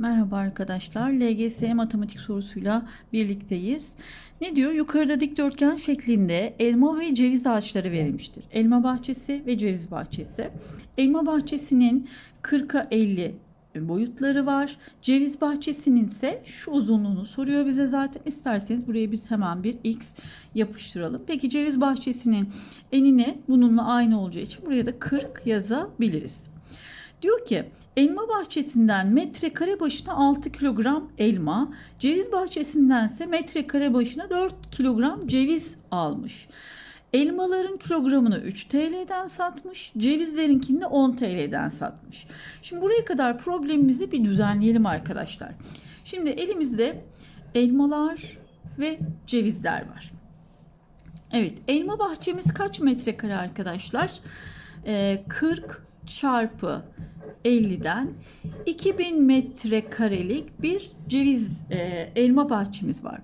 Merhaba arkadaşlar. LGS matematik sorusuyla birlikteyiz. Ne diyor? Yukarıda dikdörtgen şeklinde elma ve ceviz ağaçları verilmiştir. Elma bahçesi ve ceviz bahçesi. Elma bahçesinin 40'a 50 boyutları var. Ceviz bahçesinin ise şu uzunluğunu soruyor bize zaten. İsterseniz buraya biz hemen bir x yapıştıralım. Peki ceviz bahçesinin enine bununla aynı olacağı için buraya da 40 yazabiliriz. Diyor ki elma bahçesinden metrekare başına 6 kilogram elma, ceviz bahçesindense metrekare başına 4 kilogram ceviz almış. Elmaların kilogramını 3 TL'den satmış, cevizlerinkini de 10 TL'den satmış. Şimdi buraya kadar problemimizi bir düzenleyelim arkadaşlar. Şimdi elimizde elmalar ve cevizler var. Evet, elma bahçemiz kaç metrekare arkadaşlar? Ee, 40 çarpı 50'den 2000 metrekarelik bir ceviz e, elma bahçemiz var.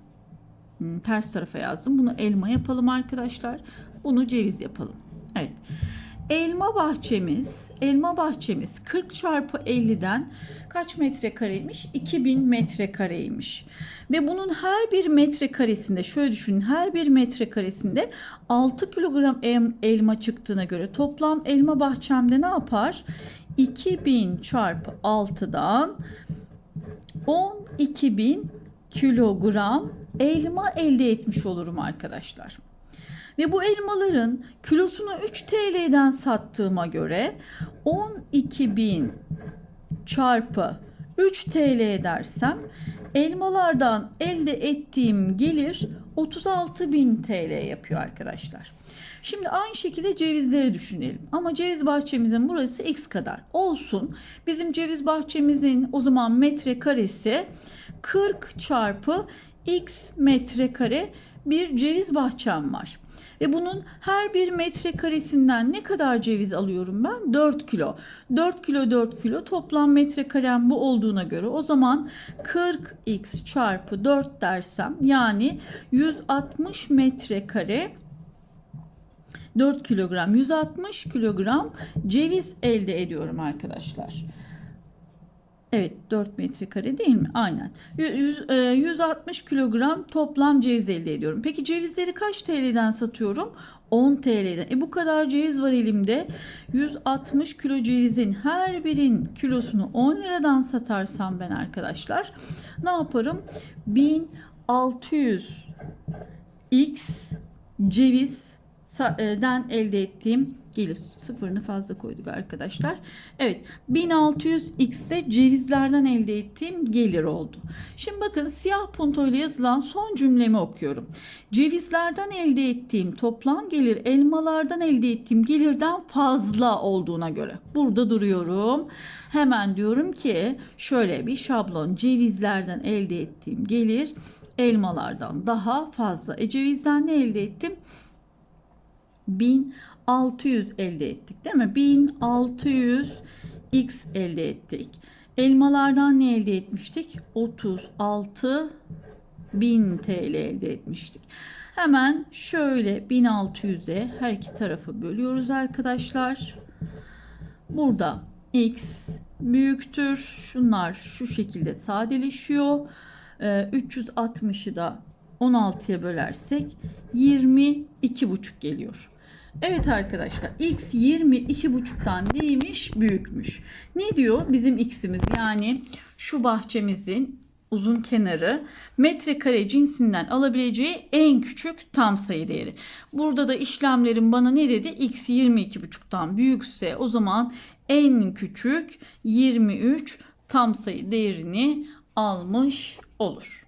Hmm, ters tarafa yazdım. Bunu elma yapalım arkadaşlar. Bunu ceviz yapalım. Evet. Elma bahçemiz, elma bahçemiz 40 çarpı 50'den kaç metrekareymiş? 2000 metrekareymiş. Ve bunun her bir metrekaresinde şöyle düşünün her bir metrekaresinde 6 kilogram elma çıktığına göre toplam elma bahçemde ne yapar? 2000 çarpı 6'dan 12.000 kilogram elma elde etmiş olurum arkadaşlar. Ve bu elmaların kilosunu 3 TL'den sattığıma göre 12.000 çarpı 3 TL edersem elmalardan elde ettiğim gelir 36.000 TL yapıyor arkadaşlar. Şimdi aynı şekilde cevizleri düşünelim. Ama ceviz bahçemizin burası x kadar. Olsun. Bizim ceviz bahçemizin o zaman metrekaresi 40 çarpı x metrekare bir ceviz bahçem var. Ve bunun her bir metrekaresinden ne kadar ceviz alıyorum ben? 4 kilo. 4 kilo 4 kilo toplam metrekarem bu olduğuna göre o zaman 40x çarpı 4 dersem yani 160 metrekare 4 kilogram 160 kilogram ceviz elde ediyorum arkadaşlar. Evet 4 metrekare değil mi? Aynen. 100, e, 160 kilogram toplam ceviz elde ediyorum. Peki cevizleri kaç TL'den satıyorum? 10 TL'den. E bu kadar ceviz var elimde. 160 kilo cevizin her birin kilosunu 10 liradan satarsam ben arkadaşlar ne yaparım? 1600 x ceviz den elde ettiğim gelir. Sıfırını fazla koyduk arkadaşlar. Evet 1600x'te cevizlerden elde ettiğim gelir oldu. Şimdi bakın siyah punto ile yazılan son cümlemi okuyorum. Cevizlerden elde ettiğim toplam gelir elmalardan elde ettiğim gelirden fazla olduğuna göre. Burada duruyorum. Hemen diyorum ki şöyle bir şablon cevizlerden elde ettiğim gelir elmalardan daha fazla. E cevizden ne elde ettim? 1600 elde ettik değil mi? 1600 x elde ettik. Elmalardan ne elde etmiştik? 36 1000 TL elde etmiştik. Hemen şöyle 1600'e her iki tarafı bölüyoruz arkadaşlar. Burada x büyüktür. Şunlar şu şekilde sadeleşiyor. Ee, 360'ı da 16'ya bölersek 22,5 geliyor. Evet arkadaşlar x 22,5'tan neymiş? Büyükmüş. Ne diyor bizim x'imiz? Yani şu bahçemizin uzun kenarı metrekare cinsinden alabileceği en küçük tam sayı değeri. Burada da işlemlerin bana ne dedi? x 22,5'tan büyükse o zaman en küçük 23 tam sayı değerini almış olur.